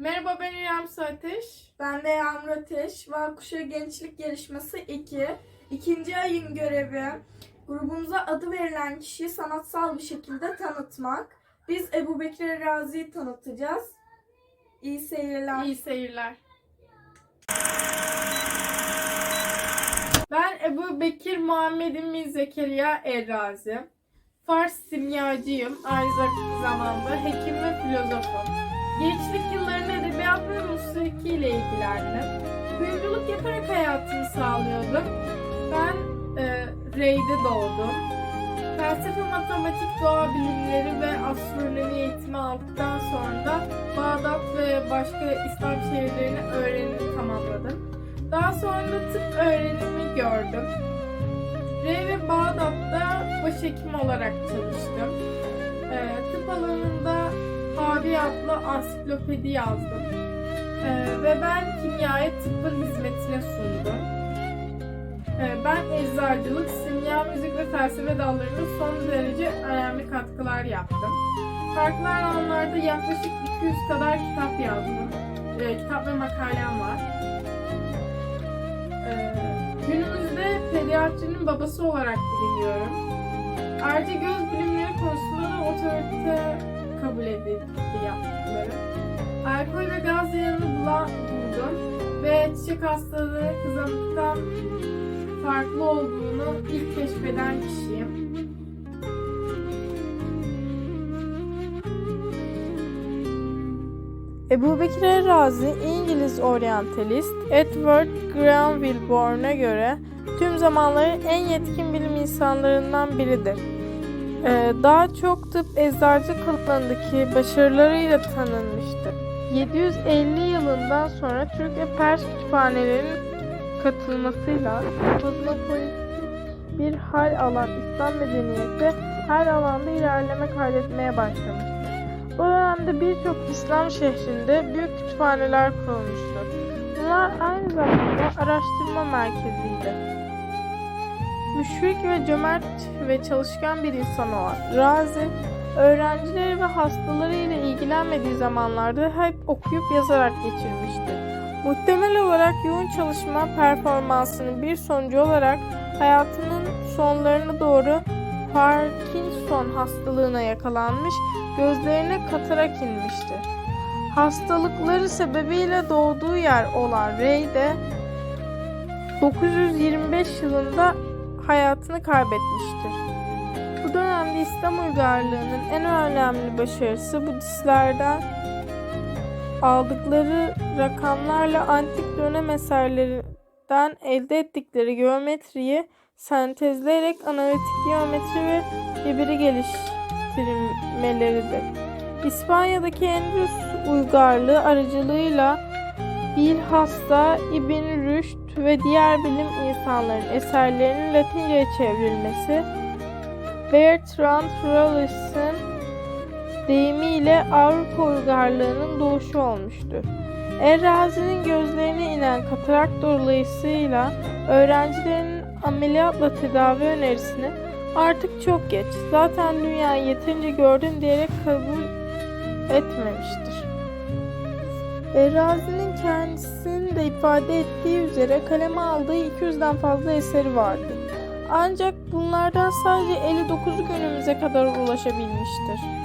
Merhaba ben İrem Ateş. Ben de Yağmur Ateş. Vakuşa Gençlik Yarışması 2. İkinci ayın görevi grubumuza adı verilen kişiyi sanatsal bir şekilde tanıtmak. Biz Ebu Bekir Razi'yi tanıtacağız. İyi seyirler. İyi seyirler. Ben Ebu Bekir Muhammed İmmi Zekeriya Errazi. Fars simyacıyım. Aynı zamanda hekim ve filozofum. Gençlik yıllarında edebiyat ve musiki ile ilgilendim. Kuyumculuk yaparak hayatımı sağlıyordum. Ben e, Rey'de doğdum. Felsefe, matematik, doğa bilimleri ve astronomi eğitimi aldıktan sonra da Bağdat ve başka İslam şehirlerini öğrenimi tamamladım. Daha sonra tıp öğrenimi gördüm. Rey ve Bağdat'ta başhekim olarak çalıştım. Ee, tıp alanında Havi adlı ansiklopedi yazdım. Ee, ve ben kimyayı tıbbın hizmetine sundum. Ee, ben eczacılık, simya, müzik ve felsefe dallarında son derece önemli katkılar yaptım. Farklı alanlarda yaklaşık 200 kadar kitap yazdım. Ee, kitap ve makalem var. Ee, günümüzde pediatrinin babası olarak biliniyorum. Ayrıca göz bilimleri konusunda da otorite kabul edildi yaptıkları. Alkol ve gaz yayını buldum ve çiçek hastalığı kızamıktan farklı olduğunu ilk keşfeden kişiyim. Ebu Bekir Errazi, İngiliz oryantalist Edward Granville Bourne'a göre tüm zamanların en yetkin bilim insanlarından biridir. Ee, daha çok tıp eczacılık alanındaki başarılarıyla tanınmıştır. 750 yılından sonra Türk ve Pers kütüphanelerinin katılmasıyla kozmopolitik bir hal alan İslam medeniyeti her alanda ilerleme kaydetmeye başlamıştır. Bu dönemde birçok İslam şehrinde büyük kütüphaneler kurulmuştur. Bunlar aynı zamanda araştırma merkeziydi. Müşfik ve cömert ve çalışkan bir insan olan Razi, öğrencileri ve hastaları ile ilgilenmediği zamanlarda hep okuyup yazarak geçirmiştir. Muhtemel olarak yoğun çalışma performansının bir sonucu olarak hayatının sonlarına doğru Parkinson hastalığına yakalanmış, gözlerine katarak inmiştir. Hastalıkları sebebiyle doğduğu yer olan Ray de 925 yılında hayatını kaybetmiştir. Bu dönemde İslam uygarlığının en önemli başarısı Budistlerden aldıkları rakamlarla antik dönem eserlerinden elde ettikleri geometriyi sentezleyerek analitik geometri ve cebiri geliştirmeleridir. İspanya'daki Endülüs uygarlığı aracılığıyla bilhassa İbn Rüşd ve diğer bilim insanlarının eserlerinin Latince'ye çevrilmesi, Bertrand Russell'ın deyimiyle Avrupa uygarlığının doğuşu olmuştur. Errazi'nin gözlerine inen katarak dolayısıyla öğrencilerin ameliyatla tedavi önerisini artık çok geç, zaten dünyayı yeterince gördün diyerek kabul etmemiştir. Errazi'nin kendisinin de ifade ettiği üzere kaleme aldığı 200'den fazla eseri vardı. Ancak bunlardan sadece 59'u günümüze kadar ulaşabilmiştir.